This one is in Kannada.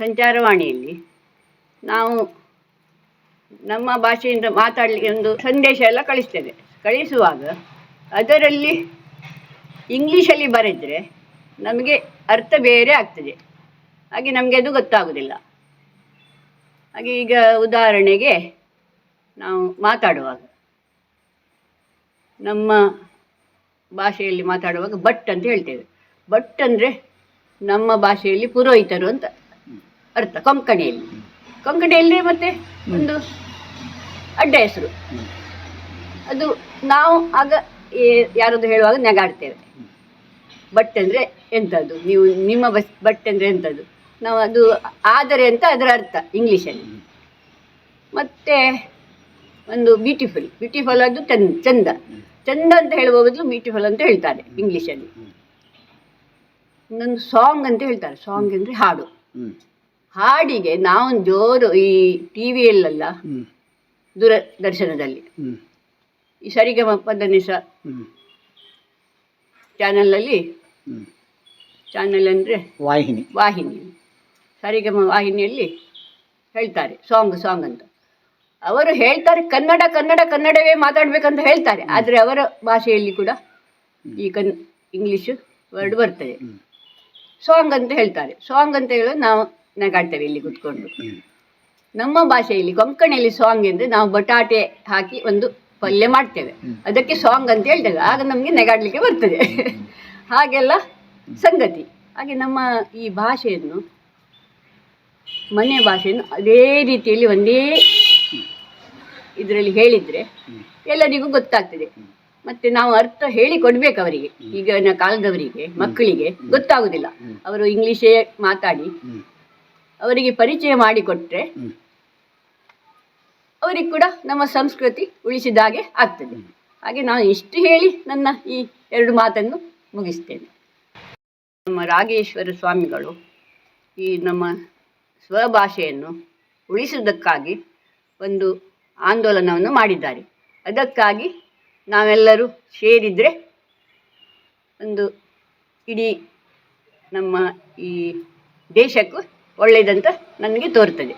ಸಂಚಾರವಾಣಿಯಲ್ಲಿ ನಾವು ನಮ್ಮ ಭಾಷೆಯಿಂದ ಮಾತಾಡಲಿಕ್ಕೆ ಒಂದು ಸಂದೇಶ ಎಲ್ಲ ಕಳಿಸ್ತೇವೆ. ಕಳಿಸುವಾಗ ಅದರಲ್ಲಿ ಇಂಗ್ಲೀಷಲ್ಲಿ ಬರೆದರೆ ನಮಗೆ ಅರ್ಥ ಬೇರೆ ಆಗ್ತದೆ. ಹಾಗೆ ನಮಗೆ ಅದು ಗೊತ್ತಾಗೋದಿಲ್ಲ. ಹಾಗೆ ಈಗ ಉದಾಹರಣೆಗೆ ನಾವು ಮಾತಾಡುವಾಗ ನಮ್ಮ ಭಾಷೆಯಲ್ಲಿ ಮಾತಾಡುವಾಗ ಭಟ್ ಅಂತ ಹೇಳ್ತೇವೆ. ಭಟ್ ಅಂದರೆ ನಮ್ಮ ಭಾಷೆಯಲ್ಲಿ ಪುರೋಹಿತರು ಅಂತ. ಅರ್ಥ. ಕೊಂಕಣಿಯಲ್ಲಿ. ಕೊಂಕಣಿಯಲ್ಲಿ ಮತ್ತೆ ಒಂದು ಅಡ್ಡ ಹೆಸರು. ಅದು ನಾವು ಆಗ ಯಾರಾದ್ರು ಹೇಳುವಾಗ ನೆಗಾಡ್ತೇವೆ. ಬಟ್ ಅಂದರೆ ಎಂಥದ್ದು ನೀವು ನಿಮ್ಮ ಬಸ್ ಬಟ್ ಅಂದರೆ ಎಂಥದ್ದು ನಾವು ಅದು ಆದರೆ ಅಂತ ಅದರ ಅರ್ಥ ಇಂಗ್ಲೀಷಲ್ಲಿ. ಮತ್ತೆ ಒಂದು ಬ್ಯೂಟಿಫುಲ್ ಬ್ಯೂಟಿಫುಲ್ ಅದು ಚಂದ. ಚಂದ ಚಂದ ಅಂತ ಹೇಳುವ ಬದಲು ಬ್ಯೂಟಿಫುಲ್ ಅಂತ ಹೇಳ್ತಾರೆ ಇಂಗ್ಲೀಷಲ್ಲಿ. ಇನ್ನೊಂದು ಸಾಂಗ್ ಅಂತ ಹೇಳ್ತಾರೆ. ಸಾಂಗ್ ಅಂದರೆ ಹಾಡು. ಹಾಡಿಗೆ ನಾವು ಜೋರು ಈ ಟಿ ವಿಯಲ್ಲೆಲ್ಲ ದೂರದರ್ಶನದಲ್ಲಿ ಈ ಸರಿಗಮ ಪದನಿಸ ಹ್ಮ್. ಚಾನಲಲ್ಲಿ ಚಾನಲ್ ಅಂದರೆ ವಾಹಿನಿ. ವಾಹಿನಿ. ಸರಿಗಮ ವಾಹಿನಿಯಲ್ಲಿ ಹೇಳ್ತಾರೆ ಸಾಂಗ್ ಸಾಂಗ್ ಅಂತ. ಅವರು ಹೇಳ್ತಾರೆ ಕನ್ನಡ ಕನ್ನಡ ಕನ್ನಡವೇ ಮಾತಾಡಬೇಕಂತ ಹೇಳ್ತಾರೆ. ಆದರೆ ಅವರ ಭಾಷೆಯಲ್ಲಿ ಕೂಡ ಈ ಕನ್ ಇಂಗ್ಲೀಷು ವರ್ಡ್ ಬರ್ತದೆ. ಸಾಂಗ್ ಅಂತ ಹೇಳ್ತಾರೆ. ಸಾಂಗ್ ಅಂತ ಹೇಳೋದು ನಾವು ನಗಾಡ್ತೇವೆ ಇಲ್ಲಿ ಕುತ್ಕೊಂಡು. ನಮ್ಮ ಭಾಷೆಯಲ್ಲಿ ಕೊಂಕಣಿಯಲ್ಲಿ ಸಾಂಗ್ ಎಂದ್ರೆ ನಾವು ಬಟಾಟೆ ಹಾಕಿ ಒಂದು ಪಲ್ಯ ಮಾಡ್ತೇವೆ. ಅದಕ್ಕೆ ಸಾಂಗ್ ಅಂತ ಹೇಳ್ತೇವೆ. ಆಗ ನಮಗೆ ನೆಗಾಡ್ಲಿಕ್ಕೆ ಬರ್ತದೆ. ಹಾಗೆಲ್ಲ ಸಂಗತಿ. ಹಾಗೆ ನಮ್ಮ ಈ ಭಾಷೆಯನ್ನು ಮನೆ ಭಾಷೆಯನ್ನು ಅದೇ ರೀತಿಯಲ್ಲಿ ಒಂದೇ ಇದರಲ್ಲಿ ಹೇಳಿದರೆ. ಎಲ್ಲರಿಗೂ ಗೊತ್ತಾಗ್ತದೆ. ಮತ್ತೆ ನಾವು ಅರ್ಥ ಹೇಳಿ ಕೊಡ್ಬೇಕು ಅವರಿಗೆ ಈಗಿನ ಕಾಲದವರಿಗೆ ಮಕ್ಕಳಿಗೆ ಗೊತ್ತಾಗುದಿಲ್ಲ. ಅವರು ಇಂಗ್ಲಿಷೇ ಮಾತಾಡಿ ಅವರಿಗೆ ಪರಿಚಯ ಮಾಡಿಕೊಟ್ರೆ ಅವರಿಗೆ ಕೂಡ ನಮ್ಮ ಸಂಸ್ಕೃತಿ ಉಳಿಸಿದಾಗೆ ಆಗ್ತದೆ. ಹಾಗೆ ನಾನು ಇಷ್ಟು ಹೇಳಿ ನನ್ನ ಈ ಎರಡು ಮಾತನ್ನು ಮುಗಿಸ್ತೇನೆ. ನಮ್ಮ ರಾಗೇಶ್ವರ ಸ್ವಾಮಿಗಳು ಈ ನಮ್ಮ ಸ್ವಭಾಷೆಯನ್ನು ಉಳಿಸುವುದಕ್ಕಾಗಿ ಒಂದು ಆಂದೋಲನವನ್ನು ಮಾಡಿದ್ದಾರೆ. ಅದಕ್ಕಾಗಿ ನಾವೆಲ್ಲರೂ ಸೇರಿದರೆ ಒಂದು ಇಡೀ ನಮ್ಮ ಈ ದೇಶಕ್ಕೂ ಒಳ್ಳೆಯದಂತ ನನಗೆ ತೋರ್ತದೆ.